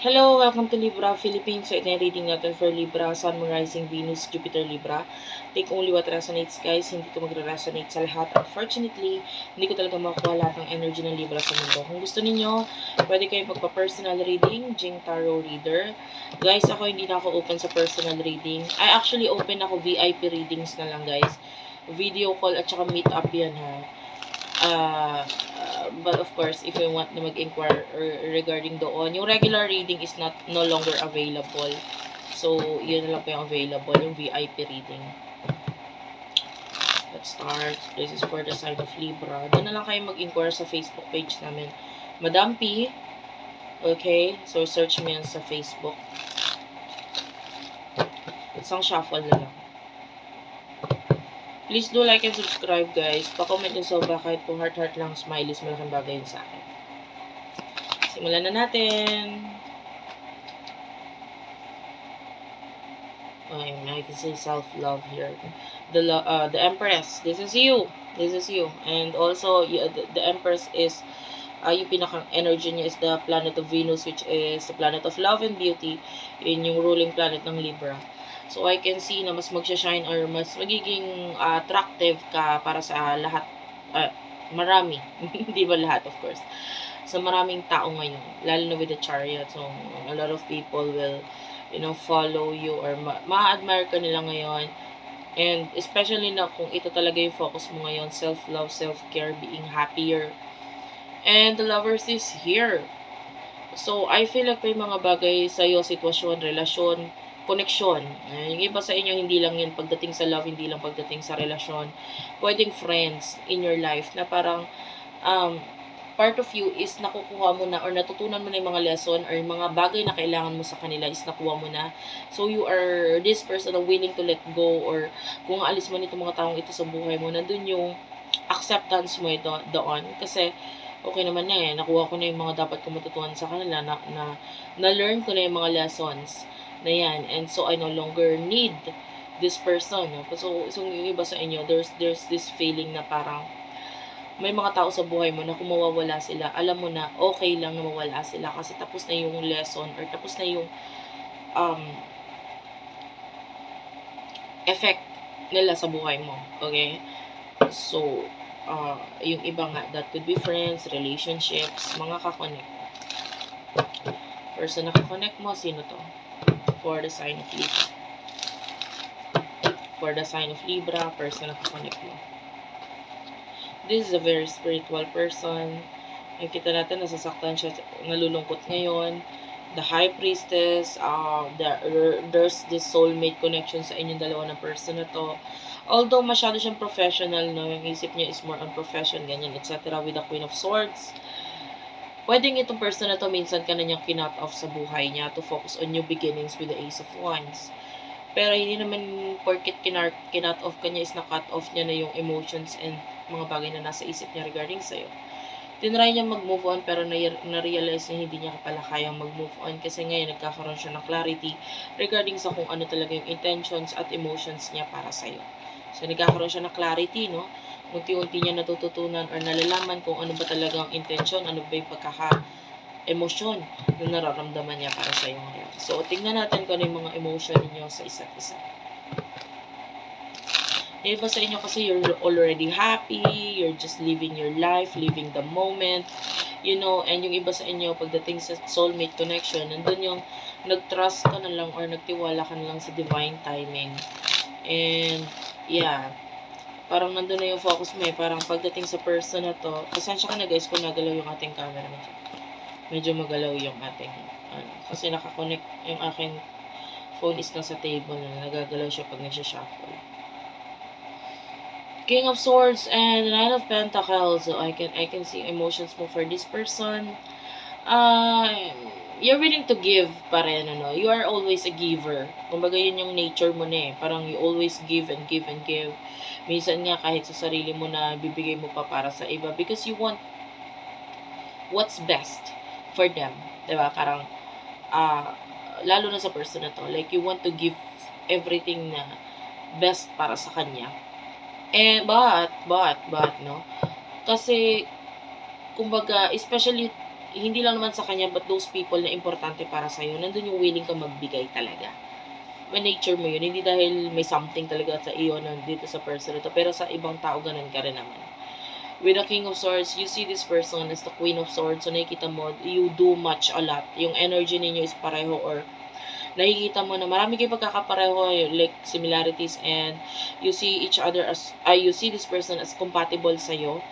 Hello, welcome to Libra Philippines. So, ito yung reading natin for Libra, Sun, Moon, Rising, Venus, Jupiter, Libra. Take only what resonates, guys. Hindi ko magre-resonate sa lahat. Unfortunately, hindi ko talaga makuha lahat ng energy ng Libra sa mundo. Kung gusto ninyo, pwede kayo magpa-personal reading, Jing Tarot Reader. Guys, ako hindi na ako open sa personal reading. I actually open ako VIP readings na lang, guys. Video call at saka meet up yan, ha. Uh, uh, but of course, if you want na mag-inquire regarding doon, yung regular reading is not no longer available. So, yun lang po yung available, yung VIP reading. Let's start. This is for the sign of Libra. Doon na lang kayo mag-inquire sa Facebook page namin. Madam P. Okay? So, search mo yan sa Facebook. Isang shuffle na lang. Please do like and subscribe, guys. Pa-comment nyo sobra kahit po heart-heart lang, smileys, malaking bagay yun sa akin. Simulan na natin. Okay, I can say self-love here. The uh, the Empress, this is you. This is you. And also, y- the, the Empress is, uh, yung pinaka-energy niya is the planet of Venus, which is the planet of love and beauty. Yun yung ruling planet ng Libra. So, I can see na mas magsha-shine or mas magiging uh, attractive ka para sa lahat, uh, marami. Hindi ba lahat, of course. Sa maraming tao ngayon, lalo na with the chariot. So, a lot of people will, you know, follow you or ma- ma-admire ka nila ngayon. And especially na kung ito talaga yung focus mo ngayon, self-love, self-care, being happier. And the lovers is here. So, I feel like may mga bagay sa'yo, sitwasyon, relasyon, connection. Eh, yung iba sa inyo, hindi lang yun pagdating sa love, hindi lang pagdating sa relasyon. Pwedeng friends in your life na parang um, part of you is nakukuha mo na or natutunan mo na yung mga lesson or yung mga bagay na kailangan mo sa kanila is nakuha mo na. So, you are this person na willing to let go or kung aalis man itong mga taong ito sa buhay mo, nandun yung acceptance mo ito doon. Kasi, okay naman na eh. Nakuha ko na yung mga dapat ko matutunan sa kanila na, na, na-learn ko na yung mga lessons na yan. And so, I no longer need this person. No? So, so yung iba sa inyo, there's, there's this feeling na parang may mga tao sa buhay mo na kung mawawala sila, alam mo na okay lang na mawala sila kasi tapos na yung lesson or tapos na yung um, effect nila sa buhay mo. Okay? So, uh, yung iba nga, that could be friends, relationships, mga kakonect. Person na kakonect mo, sino to? For the sign of Libra. For the sign of Libra, person na kakonect mo. This is a very spiritual person. Yung kita natin, nasasaktan siya, nalulungkot ngayon. The High Priestess, uh, the, there's this soulmate connection sa inyong dalawa na person na to. Although masyado siyang professional, no, yung isip niya is more on profession, ganyan, etc. With the Queen of Swords. Pwedeng itong person na to, minsan ka na niyang kinut off sa buhay niya to focus on new beginnings with the Ace of Wands. Pero hindi naman porket kinart, kinut off ka niya is na-cut off niya na yung emotions and mga bagay na nasa isip niya regarding sa'yo. Tinry niya mag-move on pero na- na-realize niya hindi niya pala kayang mag-move on kasi ngayon nagkakaroon siya ng clarity regarding sa kung ano talaga yung intentions at emotions niya para sa'yo. So, nagkakaroon siya ng clarity, no? Unti-unti niya natututunan or nalalaman kung ano ba talaga ang intention, ano ba yung pagkaka-emosyon na nararamdaman niya para sa'yo ngayon. So, tingnan natin kung ano yung mga emotion ninyo sa isa't isa. Yung iba sa inyo kasi you're already happy, you're just living your life, living the moment, you know, and yung iba sa inyo, pagdating sa soulmate connection, nandun yung nag-trust ka na lang or nagtiwala ka na lang sa divine timing. And, yeah, parang nandun na yung focus mo eh, parang pagdating sa person na to, pasensya ka na guys kung nagalaw yung ating camera medyo, medyo magalaw yung ating, ano, kasi nakakonect yung aking phone is nasa table na nagagalaw siya pag nagsha-shuffle. King of Swords and Nine of Pentacles. So I can I can see emotions mo for this person. Uh, you're willing to give pa rin, ano. You are always a giver. Kumbaga yun yung nature mo na eh. Parang you always give and give and give. Minsan nga kahit sa sarili mo na bibigay mo pa para sa iba because you want what's best for them. 'Di ba Parang ah lalo na sa person na to. Like you want to give everything na best para sa kanya. Eh, but, but, but, no? Kasi, kumbaga, especially hindi lang naman sa kanya, but those people na importante para sa'yo, nandun yung willing ka magbigay talaga. May nature mo yun, hindi dahil may something talaga sa iyo nandito sa person ito, pero sa ibang tao, ganun ka rin naman. With the King of Swords, you see this person as the Queen of Swords, so nakikita mo, you do much a lot. Yung energy ninyo is pareho or nakikita mo na marami kayo pagkakapareho, like similarities, and you see each other as, uh, you see this person as compatible sa'yo.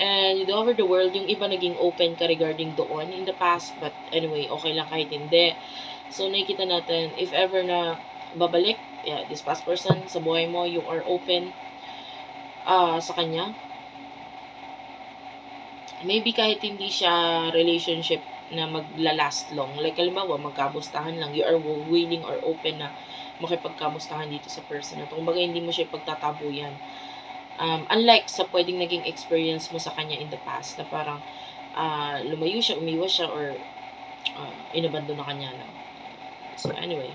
And over the world, yung iba naging open ka regarding doon in the past, but anyway, okay lang kahit hindi. So, nakikita natin, if ever na babalik, yeah, this past person sa buhay mo, you are open ah sa kanya. Maybe kahit hindi siya relationship na magla-last long. Like, halimbawa, magkamustahan lang. You are willing or open na makipagkamustahan dito sa person na to. Kumbaga, hindi mo siya pagtatabuyan. Um, unlike sa pwedeng naging experience mo sa kanya in the past na parang ah, lumayo siya, umiwas siya, or uh, inabandon na kanya na. So, anyway.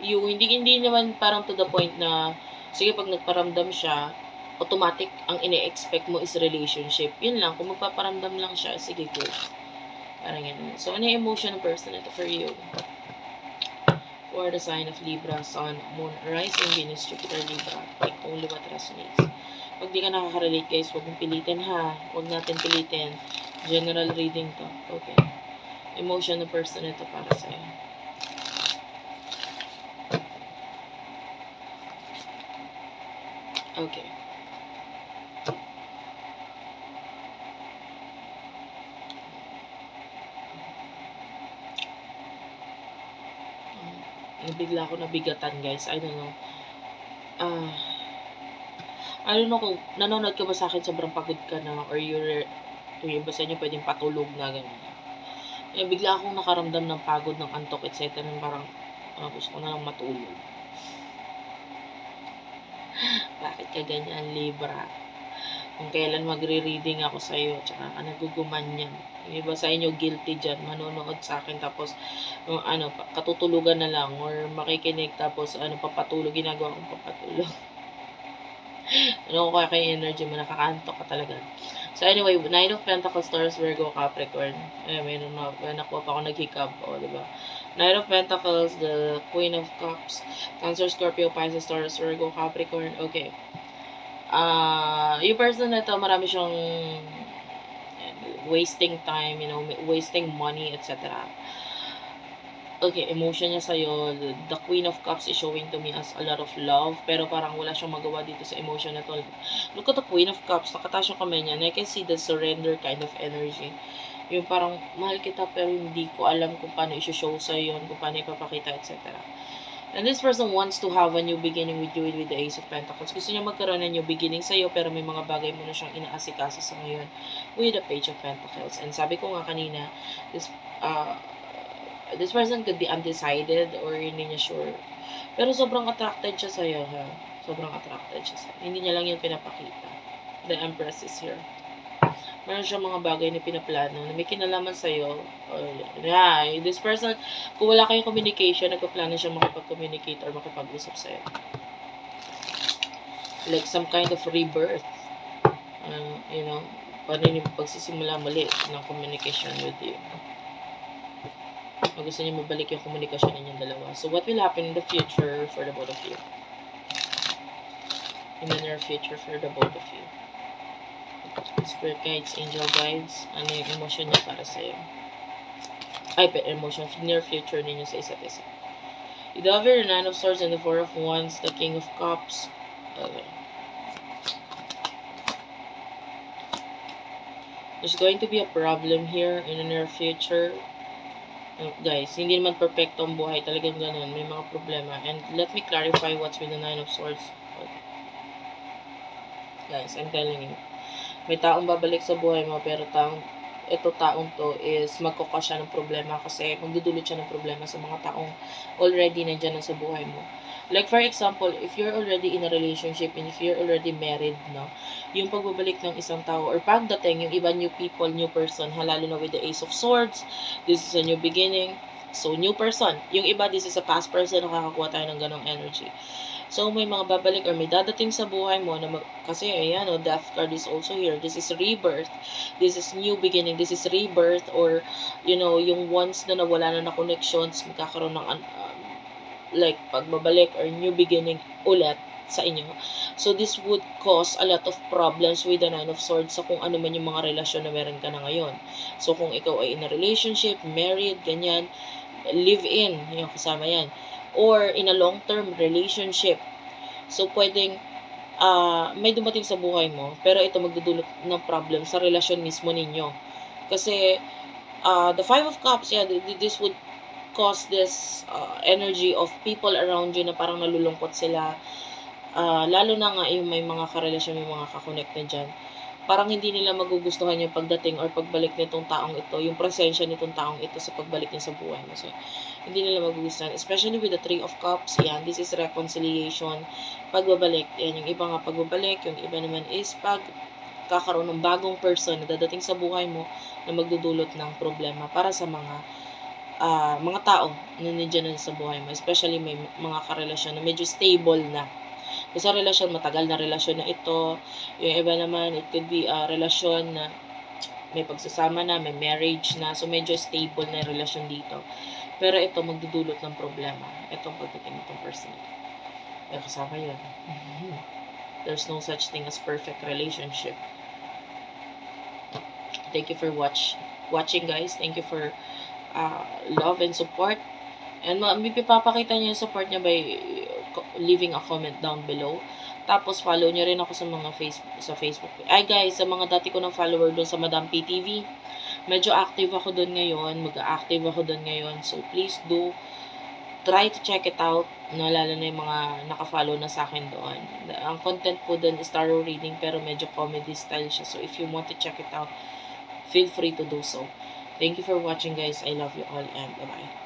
Yung hindi, hindi naman parang to the point na sige, pag nagparamdam siya, automatic ang ine-expect mo is relationship. Yun lang, kung magpaparamdam lang siya, sige, go. Parang yun. So, ano yung emotion ng person ito for you? For the sign of Libra, Sun, Moon, Rising, Venus, Jupiter, Libra. Like only what resonates. Pag di ka nakaka-relate, guys, huwag mong pilitin, ha? Huwag natin pilitin. General reading to. Okay. Emotion ng person ito para sa'yo. Okay. Mm, Nabigla ako nabigatan, guys. I don't know. Ah... I don't know kung nanonood ka ba sa akin, sobrang pagod ka na, or you're, kung yung iba sa inyo pwedeng patulog na, ganyan. Eh, bigla akong nakaramdam ng pagod, ng antok, etc. Parang, ah, gusto ko na lang matulog. Bakit ka ganyan, Libra? Kung kailan magre-reading ako sa'yo, tsaka ka naguguman yan. Yung iba sa inyo, guilty dyan, manonood sa akin, tapos, yung ano, katutulugan na lang, or makikinig, tapos, ano, papatulog, ginagawa kong papatulog. ano ko kaya kay energy mo, nakakantok ka talaga. So, anyway, Nine of Pentacles, Taurus, Virgo, Capricorn. Eh, mayroon na, may nakuha pa ako naghikab, o, oh, diba? Knight of Pentacles, the Queen of Cups, Cancer, Scorpio, Pisces, Taurus, Virgo, Capricorn. Okay. Ah, yung person na to, marami siyang wasting time, you know, wasting money, etc. Okay, emotion niya sa'yo. The, Queen of Cups is showing to me as a lot of love, pero parang wala siyang magawa dito sa emotion na to. Look at the Queen of Cups, nakataas yung kamay niya, and I can see the surrender kind of energy. Yung parang, mahal kita, pero hindi ko alam kung paano i-show sa'yo kung paano ipapakita, etc. And this person wants to have a new beginning with you with the Ace of Pentacles. Gusto niya magkaroon ng new beginning sa'yo, pero may mga bagay mo na siyang inaasikaso sa ngayon with the Page of Pentacles. And sabi ko nga kanina, this, uh, this person could be undecided or hindi niya sure. Pero sobrang attracted siya sa'yo, ha? Sobrang attracted siya sa'yo. Hindi niya lang yung pinapakita. The Empress is here. Meron siyang mga bagay na pinaplano na may kinalaman sa'yo. Or, yeah, this person, kung wala kayong communication, nagpaplano siya makipag-communicate or makipag-usap sa'yo. Like some kind of rebirth. Uh, you know, paano yung pagsisimula muli ng communication with you. O gusto niya mabalik yung komunikasyon ninyong dalawa. So, what will happen in the future for the both of you? In the near future for the both of you. Spirit guides, angel guides, ano yung emotion niya para sa'yo? Ay, pa emotion, near future ninyo sa isa't isa. The the Nine of Swords and the Four of Wands, the King of Cups. Okay. There's going to be a problem here in the near future. Uh, guys, hindi naman perfecto ang buhay. Talagang ganun. May mga problema. And let me clarify what's with the Nine of Swords. Guys, I'm telling you. May taong babalik sa buhay mo, pero taong, ito taong to is magkukos siya ng problema kasi magdudulot siya ng problema sa mga taong already nandyan na sa buhay mo. Like for example, if you're already in a relationship and if you're already married, no, yung pagbabalik ng isang tao or pagdating yung iba new people, new person, halalo na with the Ace of Swords, this is a new beginning. So, new person. Yung iba, this is a past person, nakakakuha tayo ng ganong energy. So, may mga babalik or may dadating sa buhay mo na mag, kasi ayan, oh, death card is also here. This is rebirth. This is new beginning. This is rebirth or, you know, yung once na nawala na na connections, magkakaroon ng, um, like, pagbabalik or new beginning ulit sa inyo. So, this would cause a lot of problems with the Nine of Swords sa kung ano man yung mga relasyon na meron ka na ngayon. So, kung ikaw ay in a relationship, married, ganyan, live-in, yung kasama yan. Or in a long-term relationship. So, pwedeng ah may dumating sa buhay mo, pero ito magdudulot ng problem sa relasyon mismo ninyo. Kasi, ah the Five of Cups, yeah, th- th- this would cause this ah, energy of people around you na parang nalulungkot sila. Ah, lalo na nga yung may mga karelasyon, may mga kakonect na dyan. Parang hindi nila magugustuhan yung pagdating or pagbalik nitong taong ito, yung presensya nitong taong ito sa pagbalik niya sa buhay mo. So, hindi nila magugustuhan. Especially with the Three of Cups, yan, this is reconciliation, pagbabalik. Yan, yung iba nga pagbabalik, yung iba naman is pag kakaroon ng bagong person na dadating sa buhay mo na magdudulot ng problema para sa mga ah, mga tao na nandiyan na sa buhay mo. Especially may mga karelasyon na medyo stable na. Sa relasyon, matagal na relasyon na ito. Yung iba naman, it could be a relasyon na may pagsasama na, may marriage na. So, medyo stable na relasyon dito. Pero ito, magdudulot ng problema. Itong pagdating itong person. May kasama yun. There's no such thing as perfect relationship. Thank you for watch watching guys. Thank you for uh, love and support. And ma- may papakita niyo yung support niya by leaving a comment down below. Tapos follow niyo rin ako sa mga Facebook sa Facebook. Ay guys, sa mga dati ko ng follower doon sa Madam PTV. Medyo active ako doon ngayon, mag-active ako doon ngayon. So please do try to check it out. No, lalo na yung mga naka-follow na sa akin doon. Ang content po doon is tarot reading pero medyo comedy style siya. So if you want to check it out, feel free to do so. Thank you for watching guys. I love you all and bye-bye.